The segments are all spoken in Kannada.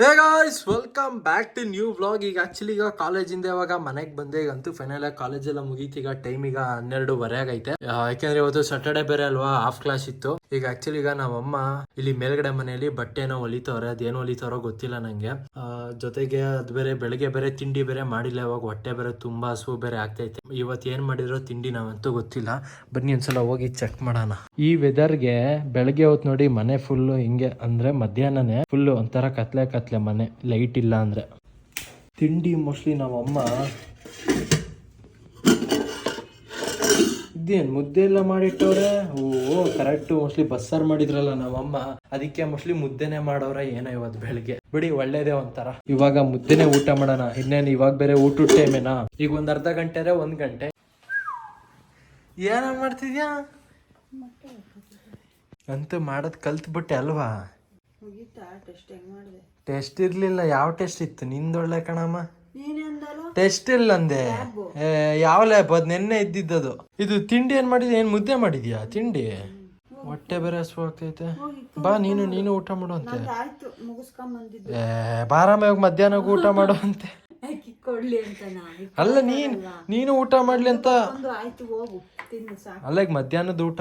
Hey guys welcome back to new vlog ಈಗ ಆಕ್ಚುಲಿ ಈಗ ಕಾಲೇಜಿಂದ ಇವಾಗ ಮನೆಗೆ ಬಂದೆ. ಈಗ ಅಂತೂ ಫೈನಲ್ ಆಗಿ ಕಾಲೇಜ್ ಎಲ್ಲ ಮುಗೀತು. ಈಗ ಟೈಮ್ ಈಗ ಹನ್ನೆರಡುವರೆ ಆಗೈತೆ. ಯಾಕೆಂದ್ರೆ ಇವತ್ತು ಸಾಟರ್ಡೆ ಬೇರೆ ಅಲ್ವಾ? ಹಾಫ್ ಕ್ಲಾಸ್ ಇತ್ತು. ಈಗ ಆಕ್ಚುಲಿ ಈಗ ನಮ್ಮಮ್ಮ ಇಲ್ಲಿ ಮೇಲ್ಗಡೆ ಮನೆಯಲ್ಲಿ ಬಟ್ಟೆನೋ ಹೊಲಿತವ್ರೆ ಅದೇನು ಹೊಲಿತಾರೋ ಗೊತ್ತಿಲ್ಲ ನಂಗೆ. ಜೊತೆಗೆ ಅದು ಬೇರೆ ಬೆಳಗ್ಗೆ ಬೇರೆ ತಿಂಡಿ ಬೇರೆ ಮಾಡಿಲ್ಲ. ಇವಾಗ ಹೊಟ್ಟೆ ಬೇರೆ ತುಂಬಾ ಹಸು ಬೇರೆ ಆಗ್ತೈತೆ. ಇವತ್ತು ಏನ್ ಮಾಡಿರೋ ತಿಂಡಿ ನಾವಂತೂ ಗೊತ್ತಿಲ್ಲ. ಬನ್ನಿ ಒಂದ್ಸಲ ಹೋಗಿ ಚೆಕ್ ಮಾಡೋಣ. ಈ ವೆದರ್ಗೆ ಬೆಳಗ್ಗೆ ಹೊತ್ತು ನೋಡಿ ಮನೆ ಫುಲ್ ಹಿಂಗೆ. ಅಂದ್ರೆ ಮಧ್ಯಾಹ್ನನೇ ಫುಲ್ ಒಂಥರ ಕತ್ಲೆ ಕತ್ಲೆ ಮನೆ ಲೈಟ್ ಇಲ್ಲ ಅಂದ್ರೆ. ತಿಂಡಿ ಮೋಸ್ಟ್ಲಿ ನಮ್ಮಮ್ಮ ಇದೇನು ಮುದ್ದೆ ಎಲ್ಲ ಮಾಡಿಟ್ಟವ್ರೆ? ಓ ಕರೆಕ್ಟ್ ಮೋಸ್ಟ್ಲಿ ಬಸ್ಸಾರ್ ಮಾಡಿದ್ರಲ್ಲ ನಮ್ಮಮ್ಮ ಅದಕ್ಕೆ ಮೋಸ್ಟ್ಲಿ ಮುದ್ದೆನೆ ಮಾಡೋರ ಏನೋ ಇವತ್ತು ಬೆಳಿಗ್ಗೆ. ಬಿಡಿ ಒಳ್ಳೇದೇ ಒಂಥರ. ಇವಾಗ ಮುದ್ದೆನೆ ಊಟ ಮಾಡೋಣ. ಇನ್ನೇನು ಇವಾಗ ಬೇರೆ ಊಟದ ಟೈಮೇನಾ ಈಗ ಒಂದ್ ಅರ್ಧ ಗಂಟೆ ಒಂದ್ ಗಂಟೆ. ಏನ ಮಾಡ್ತಿದ್ಯಾ? ಅಂತೂ ಮಾಡೋದ್ ಕಲ್ತ್ಬಿಟ್ಟೆ ಅಲ್ವಾ? ಮುಗೀತಾ? ಟೆಸ್ಟ್ ಇರಲಿಲ್ಲ ಯಾವ ಟೆಸ್ಟ್ ಇತ್ತು? ನಿಂದೊಳ್ಳೆ ಕಣಮ್ಮ. ಟೆಸ್ಟ್ ಇಲ್ಲ ಅಂದೆ. ಯಾವ ಲ್ಯಾಬ್ ಅದ್ ನಿನ್ನೆ ಇದ್ದಿದ್ದದು. ಇದು ತಿಂಡಿ ಏನ್ ಮಾಡಿದ್ಯಾ? ಏನ್ ಮುದ್ದೆ ಮಾಡಿದ್ಯಾ ತಿಂಡಿ? ಹೊಟ್ಟೆ ಬೇರೆ ಹಸು ಆಗ್ತೈತೆ. ಬಾ ನೀನು ನೀನು ಊಟ ಮಾಡುವಂತೆ ಏ ಬಾರಾಮ ಮಧ್ಯಾಹ್ನ ಊಟ ಮಾಡುವಂತೆ ಅಲ್ಲ ನೀನ್ ನೀನು ಊಟ ಮಾಡ್ಲಿ ಅಂತ. ಅಲ್ಲ ಈಗ ಮಧ್ಯಾಹ್ನದ ಊಟ.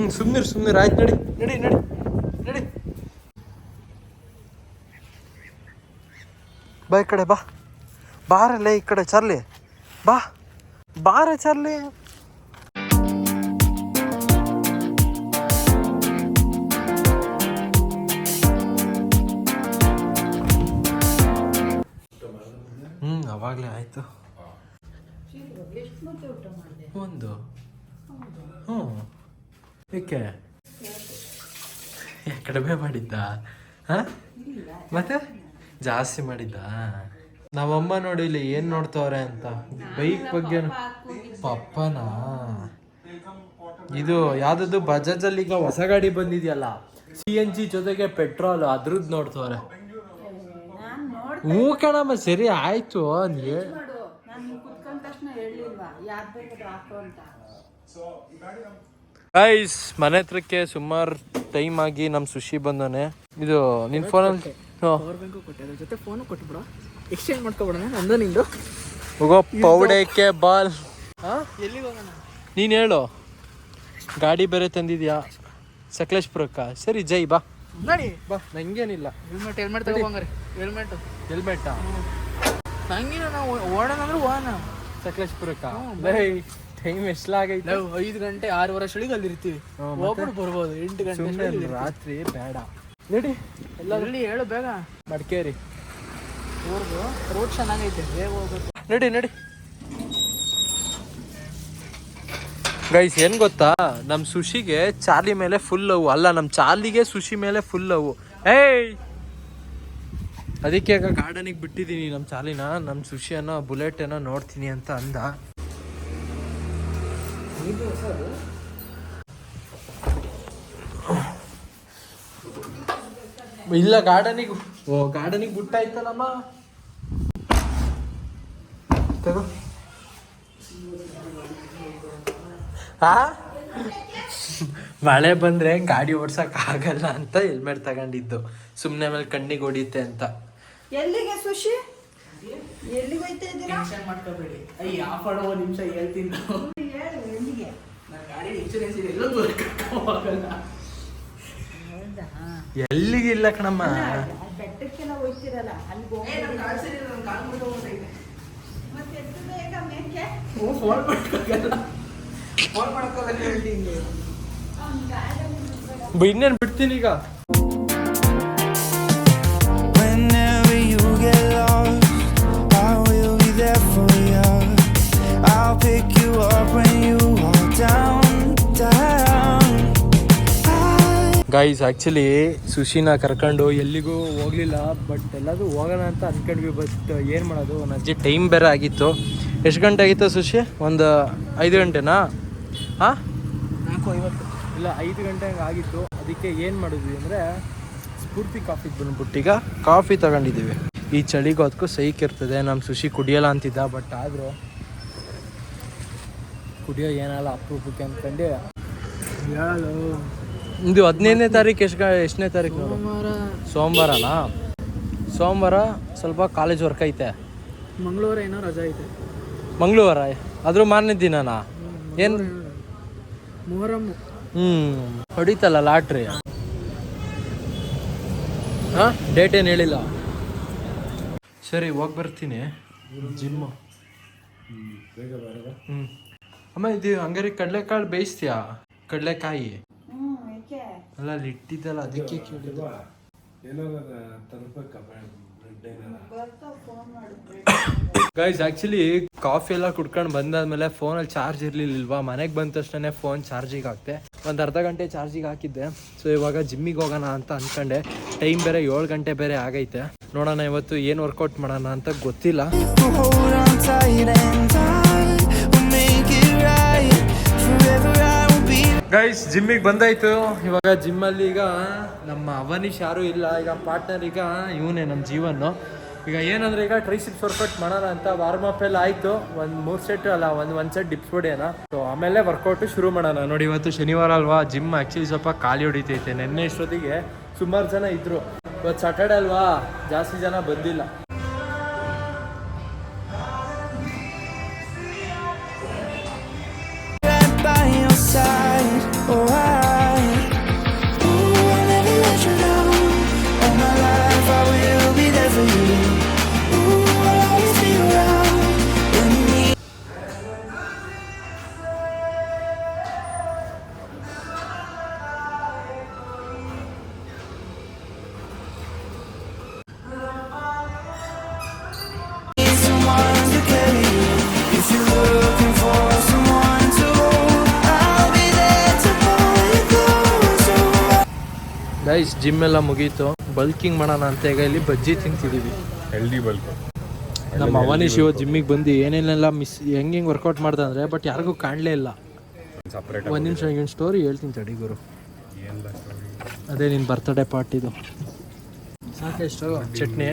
ಹ್ಮ್ ಸುಮ್ಮನೆ ಸುಮ್ನಿರ್. ಆಯ್ತು ನಡಿ. ನಡಿ ನಡಿ. ನಡಿ. ಬಾ ಈ ಕಡೆ ಬಾ. ಬಾರಲ್ಲ ಈ ಕಡೆ ಚರ್ಲಿ. ಬಾ. ಬಾರ ಚರ್ಲಿ. ಹ್ಞೂ ಅವಾಗಲೇ ಆಯಿತು. ಒಂದು. ಹ್ಞೂ ಏಕೆ? ಕಡಿಮೆ ಮಾಡಿದ್ದ? ಹಾ? ಮತ್ತೆ? ಜಾಸ್ತಿ ಮಾಡಿದ್ದ? ನಮ್ಮಮ್ಮ ನೋಡಿ ಇಲ್ಲಿ ಏನ್ ನೋಡ್ತವ್ರೆ ಅಂತ. ಬೈಕ್ ಬಗ್ಗೆ ಪಪ್ಪನಾ? ಇದು ಯಾವ್ದು ಬಜಾಜ್ ಅಲ್ಲಿ ಈಗ ಹೊಸ ಗಾಡಿ ಬಂದಿದೆಯಲ್ಲ. ಸಿ ಎನ್ ಜಿ ಜೊತೆಗೆ ಪೆಟ್ರೋಲ್ ಅದ್ರದ್ದು ನೋಡ್ತವ್ರೆ. ಹೂ ಕಣಮ್ಮ ಸರಿ ಆಯ್ತು. ಅಂತ. ಗೈಸ್ ಮನೆ ಹತ್ರಕ್ಕೆ ಸುಮಾರು ಟೈಮ್ ಆಗಿ ನಮ್ ಸುಶಿ ಬಂದವನೆ. ಇದು ನಿನ್ ಫೋನಲ್ಲಿ ಕೊಟ್ಟೆ ಜೊತೆ ಫೋನು ಕೊಟ್ಬಿಡ ಎಕ್ಸ್ಚೇಂಜ್ ಮಾಡ್ಕೊಬಿಡೋಣ ನಂದು ನಿಂದು. ಹೋಗೋ ಪೌಡೇಕೆ ಬಾಲ್. ಎಲ್ಲಿಗೆ ಹೋಗೋಣ? ನೀನ್ ಹೇಳು. ಗಾಡಿ ಬೇರೆ ತಂದಿದ್ಯಾ? ಸಕಲೇಶ್ಪುರಕ್ಕ? ಸರಿ ಜೈ ಬಾ. ನೋಡಿ. ಬಾ ನಂಗೇನಿಲ್ಲ. ಹೆಲ್ಮೆಟ್ ಹೆಲ್ಮೆಟ್ ತಗೋಬಂಗಾರೆ ಹೆಲ್ಮೆಟ್ ಹೆಲ್ಮೆಟ್ ನಂಗಿನ ನಾವು ಓಡೋಣ ಅಂದ್ರೆ ಹೋಗೋಣ ಸಕಲೇಶ್ಪುರಕ್ಕ? ಟೈಮ್ ಎಷ್ಟಾಗೈತೆ ನಾವು ಐದು ಗಂಟೆ ಆರು ವರ್ಷ ಅಲ್ಲಿ ಇರ್ತೀವಿ ಹೋಗ್ಬಿಟ್ಟು ಬರ್ಬೋದು ಎಂಟು ಗಂಟೆ ರಾತ್ರಿ ಬೇಡ. ಎಲ್ಲ ಎಲ್ಲಿ ಹೇಳು ಬೇಗ. ಮಡಿಕೇರಿ. ಊರ್ದು ರೋಡ್ ಚೆನ್ನಾಗೈತೆ ಬೇಗ ಹೋಗ್ಬೇಕು. ನಡಿ ನಡಿ. ಗೈಸ್ ಏನ್ ಗೊತ್ತಾ? ನಮ್ ಸುಶಿಗೆ ಚಾರ್ಲಿ ಮೇಲೆ ಫುಲ್ ಅವು ಅಲ್ಲ ನಮ್ ಚಾರ್ಲಿಗೆ ಸುಶಿ ಮೇಲೆ ಫುಲ್ ಅವು ಏಯ್! ಅದಕ್ಕೆ ಗಾರ್ಡನಿಗ್ ಗಾರ್ಡನಿಗೆ ಬಿಟ್ಟಿದೀನಿ ನಮ್ ಚಾರ್ಲಿನ. ನಮ್ ಸುಶಿ ಅನ್ನೋ ಬುಲೆಟ್ ಏನೋ ನೋಡ್ತೀನಿ ಅಂತ ಅಂದ. ಇಲ್ಲ ಗಾರ್ಡನಿಗೆ ಓ ಗಾರ್ಡನಿಗೆ ಬಿಟ್ಟಾಯ್ತಲ್ಲಮ್ಮ ತಗೋ. ಆ? ಮಳೆ ಬಂದ್ರೆ ಗಾಡಿ ಓಡ್ಸಕ್ ಆಗಲ್ಲ ಅಂತ ಹೆಲ್ಮೆಟ್ ತಗೊಂಡಿದ್ದು. ಸುಮ್ನೆ ಮೇಲೆ ಕಣ್ಣಿಗೆ ಹೊಡಿಯುತ್ತೆ ಅಂತ. ಎಲ್ಲಿಗೆ ಸುಶಿ? ಎಲ್ಲಿಗೆ ಹೋಯ್ತಾ ಇದ್ದೀರಾ ಟೆನ್ಷನ್ ಮಾಡ್ಕೋಬೇಡಿ. ಅಯ್ಯ ಆಫ್ ಆಡೋ ನಿಮಿಷ ಹೇಳ್ತೀನಿ. ಎಲ್ಲಿಗೆ ನನ್ನ ಗಾಡಿ ಇನ್ಶೂರೆನ್ಸ್ ಇದೆ ಎಲ್ಲೂ ಹೋಗಲ್ಲ ಎಲ್ಲಿಗೆ ಇಲ್ಲ ಕಣಮ್ಮ? ಬೆಟ್ಟಕ್ಕೆಲ್ಲ ಹೋಯ್ತಿರಲ್ಲ ಅಲ್ಲಿಗೆ ಹೋಗಿ ಮತ್ತೆ ಎದ್ದು ಬೇಗ ಮೇಕೆ? ಫೋನ್ ಹೇಳ್ತೀನಿ. ಇನ್ನೇನು ಬಿಡ್ತೀನಿ ಈಗ? ಗೈಸ್ ಆ್ಯಕ್ಚುಲಿ ಸುಶಿನ ಕರ್ಕೊಂಡು ಎಲ್ಲಿಗೂ ಹೋಗಲಿಲ್ಲ ಬಟ್ ಎಲ್ಲದೂ ಹೋಗೋಣ ಅಂತ ಅನ್ಕೊಂಡ್ವಿ ಬಟ್ ಏನು ಮಾಡೋದು? ಒಂದು ಅಜ್ಜಿ ಟೈಮ್ ಬೇರೆ ಆಗಿತ್ತು. ಎಷ್ಟು ಗಂಟೆ ಆಗಿತ್ತು ಸುಶಿ? ಒಂದು ಐದು ಗಂಟೆನಾ? ಹಾಂ ನಾಲ್ಕು ಐವತ್ತು. ಇಲ್ಲ ಐದು ಗಂಟೆ ಹಂಗೆ ಆಗಿತ್ತು. ಅದಕ್ಕೆ ಏನು ಮಾಡಿದ್ವಿ ಅಂದರೆ ಸ್ಫೂರ್ತಿ ಕಾಫಿಗೆ ಬಂದ್ಬಿಟ್ಟು ಈಗ ಕಾಫಿ ತಗೊಂಡಿದ್ದೀವಿ. ಈ ಚಳಿಗೂ ಅದಕ್ಕೂ ಸೈಕ್ ಇರ್ತದೆ. ನಮ್ಮ ಸುಶಿ ಕುಡಿಯಲ್ಲ ಅಂತಿದ್ದ ಬಟ್ ಆದರೂ ಕುಡಿಯೋ ಏನಲ್ಲ ಅಪ್ರೂಪಕ್ಕೆ ಅಂದ್ಕೊಂಡು ಹೇಳು ಇದು ಹದಿನೈದನೇ ತಾರೀಕು ಎಷ್ಟು ಎಷ್ಟನೇ ತಾರೀಕು ಸೋಮವಾರನಾ? ಸೋಮವಾರ ಸ್ವಲ್ಪ ಕಾಲೇಜ್ ವರ್ಕ್ ಐತೆ. ಮಂಗಳವಾರ ಏನೋ ರಜಾ ಐತೆ. ಮಂಗಳವಾರ? ಆದರೂ ಮಾರನೇ ದಿನನಾ? ಏನು? ಮೊಹರಮ್ ಹ್ಞೂ ಹೊಡಿತಲ್ಲ ಲಾಟ್ರಿ. ಹಾಂ ಡೇಟ್ ಏನು ಹೇಳಿಲ್ಲ? ಸರಿ ಹೋಗಿ ಬರ್ತೀನಿ. ಜಿಮ್ಮು ಹ್ಞೂ ಅಮ್ಮ ಇದು ಹಂಗಾರೆ ಕಡಲೆಕಾಳು ಬೇಯಿಸ್ತೀಯಾ? ಕಡಲೆಕಾಯಿ. ಅಲ್ಲ ಅಲ್ಲಿ ಇಟ್ಟಿದ್ದಲ್ಲ ಅದಕ್ಕೆ ಕೇಳಿದ ಗೈಸ್ ಆ್ಯಕ್ಚುಲಿ ಕಾಫಿ ಎಲ್ಲ ಕುಡ್ಕೊಂಡು ಬಂದಾದ್ಮೇಲೆ ಫೋನಲ್ಲಿ ಚಾರ್ಜ್ ಇರಲಿಲ್ವಾ? ಮನೆಗೆ ಬಂದ ತಕ್ಷಣ ಫೋನ್ ಚಾರ್ಜಿಗೆ ಹಾಕ್ತೆ ಒಂದು ಅರ್ಧ ಗಂಟೆ ಚಾರ್ಜಿಗೆ ಹಾಕಿದ್ದೆ. ಸೊ ಇವಾಗ ಜಿಮ್ಮಿಗೆ ಹೋಗೋಣ ಅಂತ ಅನ್ಕೊಂಡೆ. ಟೈಮ್ ಬೇರೆ ಏಳು ಗಂಟೆ ಬೇರೆ ಆಗೈತೆ. ನೋಡೋಣ ಇವತ್ತು ಏನು ವರ್ಕೌಟ್ ಮಾಡೋಣ ಅಂತ ಗೊತ್ತಿಲ್ಲ. ಗೈಸ್ ಜಿಮ್ಮಿಗೆ ಬಂದಾಯ್ತು. ಇವಾಗ ಜಿಮ್ಮಲ್ಲಿ ಈಗ, ನಮ್ಮ ಅವನೀಶ್ ಯಾರು ಇಲ್ಲ, ಈಗ ಪಾರ್ಟ್ನರ್ ಈಗ, ಇವನೇ ನಮ್ಮ ಜೀವನು ಈಗ ಏನಂದ್ರೆ ಈಗ ಟ್ರೈಸಿಪ್ಸ್ ವರ್ಕೌಟ್ ಮಾಡೋಣ ಅಂತ ವಾರ್ಮ್ ಅಪ್ ಎಲ್ಲ ಆಯ್ತು. ಒಂದು ಮೂರ್ ಸೆಟ್ ಅಲ್ಲ, ಒಂದು, ಒಂದ್ ಸೆಟ್ ಡಿಪ್ಸ್ ಹೊಡೆಯೋಣ. ಸೊ ಆಮೇಲೆ ವರ್ಕೌಟ್ ಶುರು ಮಾಡೋಣ. ನೋಡಿ, ಇವತ್ತು ಶನಿವಾರ ಅಲ್ವಾ ಜಿಮ್ ಆ್ಯಕ್ಚುಲಿ ಸ್ವಲ್ಪ ಖಾಲಿ ಹೊಡಿತೈತೆ. ನೆನ್ನೆ ಇಷ್ಟೊತ್ತಿಗೆ ಸುಮಾರು ಜನ ಇದ್ರು. ಇವತ್ತು ಸಾಟರ್ಡೆ ಅಲ್ವಾ, ಜಾಸ್ತಿ ಜನ ಬಂದಿಲ್ಲ. ಗೈಸ್ ಜಿಮ್ ಎಲ್ಲ ಮುಗೀತು. ಬಲ್ಕಿಂಗ್ ಮಾಡೋಣ ಅಂತ ಈಗ ಇಲ್ಲಿ ಬಜ್ಜಿ ತಿಂತಿದೀವಿ. ಹೆಲ್ದಿ ಬಲ್ಕ್ ನಮ್ಮ ಅವನೀಶ್ ಇವತ್ತು ಜಿಮ್ಮಿಗೆ ಬಂದು ಏನೇನೆಲ್ಲ ಮಿಸ್ ಹೆಂಗೆ ಹೆಂಗೆ ವರ್ಕೌಟ್ ಮಾಡ್ದೆ ಅಂದರೆ ಬಟ್ ಯಾರಿಗೂ ಕಾಣಲೇ ಇಲ್ಲ. ಸಪ್ರೇಟ್ ಒಂದು ನಿಮಿಷ ಈಗ ಸ್ಟೋರಿ ಹೇಳ್ತೀನಿ ತಡಿ ಗುರು. ಅದೇ ನಿನ್ನ ಬರ್ತಡೇ ಪಾರ್ಟಿದು ಸಾಕೆಷ್ಟು ಚಟ್ನಿ.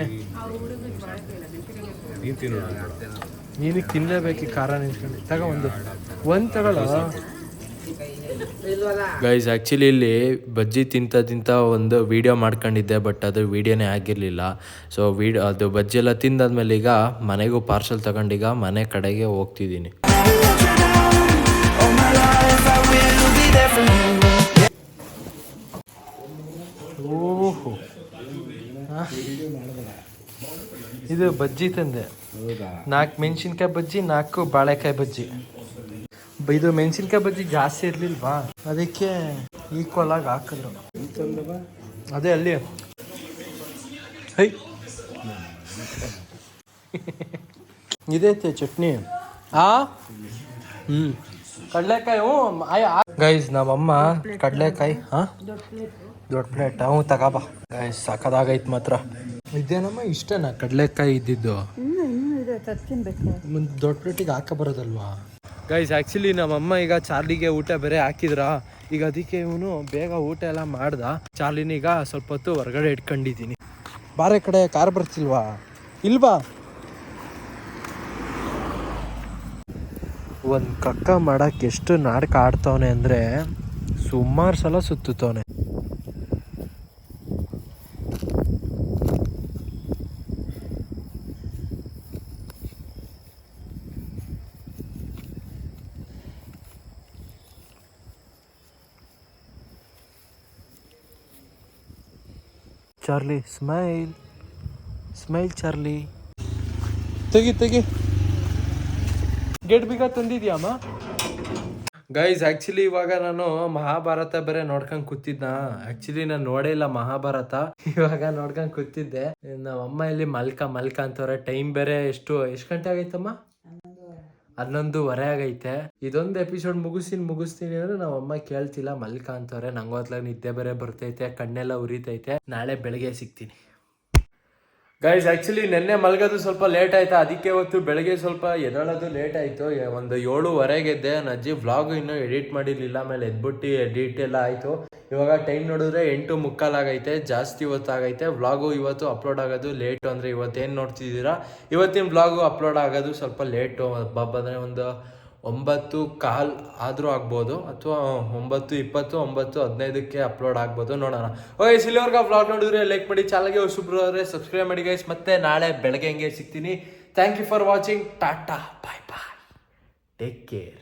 ನೀನು ತಿನ್ನಲೇಬೇಕು ಖಾರ ನಿಂತ್ಕೊಂಡು. ತಗೋ ಒಂದು. ಒಂದು ತಗೊಳ್ಳ ಗೈಸ್ ಆ್ಯಕ್ಚುಲಿ ಇಲ್ಲಿ ಬಜ್ಜಿ ತಿಂತ ತಿಂತ ಒಂದು ವಿಡಿಯೋ ಮಾಡ್ಕೊಂಡಿದ್ದೆ ಬಟ್ ಅದು ವಿಡಿಯೋನೇ ಆಗಿರಲಿಲ್ಲ. ಸೊ ವಿಡಿಯೋ ಅದು ಬಜ್ಜಿ ಎಲ್ಲ ತಿಂದಾದ್ಮೇಲೆ ಈಗ ಮನೆಗೂ ಪಾರ್ಸಲ್ ತಗೊಂಡೀಗ ಮನೆ ಕಡೆಗೆ ಹೋಗ್ತಿದ್ದೀನಿ. ಓಹೋ. ಇದು ಬಜ್ಜಿ ತಂದೆ. ನಾಲ್ಕು ಮೆಣಸಿನ್ಕಾಯಿ ಬಜ್ಜಿ ನಾಲ್ಕು ಬಾಳೆಕಾಯಿ ಬಜ್ಜಿ. ಇದು ಮೆಣಸಿನ್ಕಾಯಿ ಬಜ್ಜಿ ಜಾಸ್ತಿ ಇರ್ಲಿಲ್ವಾ? ಅದಕ್ಕೆ ಈಕ್ವಲ್ ಆಗಿ ಹಾಕಿದ್ರು. ಅದೇ ಅಲ್ಲಿ. ಹೈ. ಇದೈತೆ ಚಟ್ನಿ. ಆ? ಹ್ಮ್. ಕಡಲೆಕಾಯಿ ಹ್ಞೂ ಗೈಸ್ ನಮ್ಮಮ್ಮ ಕಡಲೆಕಾಯಿ ಹಾ? ದೊಡ್ಡ ಪ್ಲೇಟ್. ಹ್ಞೂ ತಗೋಬಾ. ಗೈಸ್ ಸಾಕದಾಗೈತ್ ಮಾತ್ರ. ಇದೇನಮ್ಮ ಇಷ್ಟನಾ? ಕಡಲೆಕಾಯಿ ಇದ್ದಿದ್ದು? ಇನ್ನೂ ಇನ್ನೂ ಇದೆ ತರ್ತಿನ್ಬೇಕು ಮುಂದೆ ದೊಡ್ಡ ಪ್ಲೇಟಿಗೆ ಹಾಕ ಬರೋದಲ್ವಾ ಗೈಸ್ ಆ್ಯಕ್ಚುಲಿ ನಮ್ಮಮ್ಮ ಈಗ ಚಾರ್ಲಿಗೆ ಊಟ ಬೇರೆ ಹಾಕಿದ್ರ? ಈಗ ಅದಕ್ಕೆ ಇವನು ಬೇಗ ಊಟ ಎಲ್ಲ ಮಾಡ್ದ. ಚಾರ್ಲಿನೀಗ ಸ್ವಲ್ಪ ಹೊತ್ತು ಹೊರಗಡೆ ಇಟ್ಕೊಂಡಿದ್ದೀನಿ. ಬಾರೆ ಕಡೆ ಕಾರ್ ಬರ್ತಿಲ್ವಾ? ಇಲ್ವಾ? ಒಂದು ಕಕ್ಕ ಮಾಡಕ್ಕೆ ಎಷ್ಟು ನಾಟಕ ಆಡ್ತವನೆ ಅಂದರೆ ಸುಮಾರು ಸಲ ಸುತ್ತುತ್ತವನೆ. ಚಾರ್ಲಿ ಸ್ಮೈಲ್ ಸ್ಮೈಲ್ ಚಾರ್ಲಿ ತೆಗಿ ತೆಗಿ. ಗೇಟ್ ಬೀಗ ತಂದಿದ್ಯಾಮ್ಮ ಗೈಸ್ ಆ್ಯಕ್ಚುಲಿ ಇವಾಗ ನಾನು ಮಹಾಭಾರತ ಬೇರೆ ನೋಡ್ಕೊಂಡು ಕೂತಿದ್ನ? ಆ್ಯಕ್ಚುಲಿ ನಾನು ನೋಡೇ ಇಲ್ಲ ಮಹಾಭಾರತ. ಇವಾಗ ನೋಡ್ಕೊಂಡು ಕೂತಿದ್ದೆ. ನಮ್ಮ ಅಮ್ಮ ಇಲ್ಲಿ ಮಲ್ಕ ಮಲ್ಕ ಅಂತವ್ರೆ. ಟೈಮ್ ಬೇರೆ ಎಷ್ಟು ಎಷ್ಟು ಗಂಟೆ ಆಗೈತಮ್ಮ ಹನ್ನೊಂದುವರೆ ಆಗೈತೆ. ಇದೊಂದು ಎಪಿಸೋಡ್ ಮುಗಿಸ್ತೀನಿ ಮುಗಿಸ್ತೀನಿ ಅಂದ್ರೆ ನಮ್ಮ ಅಮ್ಮ ಕೇಳ್ತಿಲ್ಲ ಮಲ್ಕ ಅಂತವ್ರೆ ನಂಗೋತ್ಲಾಗ ನಿದ್ದೆ ಬೇರೆ ಬರ್ತೈತೆ, ಕಣ್ಣೆಲ್ಲ ಉರಿತೈತೆ. ನಾಳೆ ಬೆಳಗ್ಗೆ ಸಿಗ್ತೀನಿ. ಗೈಸ್ ಆ್ಯಕ್ಚುಲಿ ನಿನ್ನೆ ಮಲಗೋದು ಸ್ವಲ್ಪ ಲೇಟ್ ಆಯ್ತಾ? ಅದಕ್ಕೆ ಇವತ್ತು ಬೆಳಗ್ಗೆ ಸ್ವಲ್ಪ ಎದ್ದೇಳೋದು ಲೇಟ್ ಆಯಿತು. ಒಂದು ಏಳುವರೆಗೆ ಎದ್ದೆ ನನ್ನ ಅಜ್ಜಿ ವ್ಲಾಗ್ ಇನ್ನೂ ಎಡಿಟ್ ಮಾಡಿರಲಿಲ್ಲ, ಆಮೇಲೆ ಎದ್ಬಿಟ್ಟು ಎಡಿಟ್ ಎಲ್ಲ ಆಯಿತು. ಇವಾಗ ಟೈಮ್ ನೋಡಿದ್ರೆ ಎಂಟು ಮುಕ್ಕಾಲಾಗೈತೆ ಜಾಸ್ತಿ ಹೊತ್ತಾಗೈತೆ. ವ್ಲಾಗು ಇವತ್ತು ಅಪ್ಲೋಡ್ ಆಗೋದು ಲೇಟು ಅಂದರೆ ಇವತ್ತೇನು ನೋಡ್ತಿದ್ದೀರಾ? ಇವತ್ತಿನ ವ್ಲಾಗು ಅಪ್ಲೋಡ್ ಆಗೋದು ಸ್ವಲ್ಪ ಲೇಟು ಬಂದರೆ ಒಂದು ಒಂಬತ್ತು ಕಾಲ್ ಆದರೂ ಆಗ್ಬೋದು ಅಥವಾ ಒಂಬತ್ತು, ಇಪ್ಪತ್ತು, ಒಂಬತ್ತು, ಹದಿನೈದಕ್ಕೆ ಅಪ್ಲೋಡ್ ಆಗ್ಬೋದು ನೋಡೋಣ. ಓಕೆ ಇಲ್ಲಿವರೆಗೂ ಬ್ಲಾಗ್ ನೋಡಿದ್ರೆ ಲೈಕ್ ಮಾಡಿ ಚಾನಲ್ಗೆ ಹೊಸಬ್ರು ಅವರೇ ಸಬ್ಸ್ಕ್ರೈಬ್ ಮಾಡಿ ಗೈಸ್ ಮತ್ತೆ ನಾಳೆ ಬೆಳಗ್ಗೆ ಹಂಗೆ ಸಿಗ್ತೀನಿ. Thank you for watching tata bye bye take care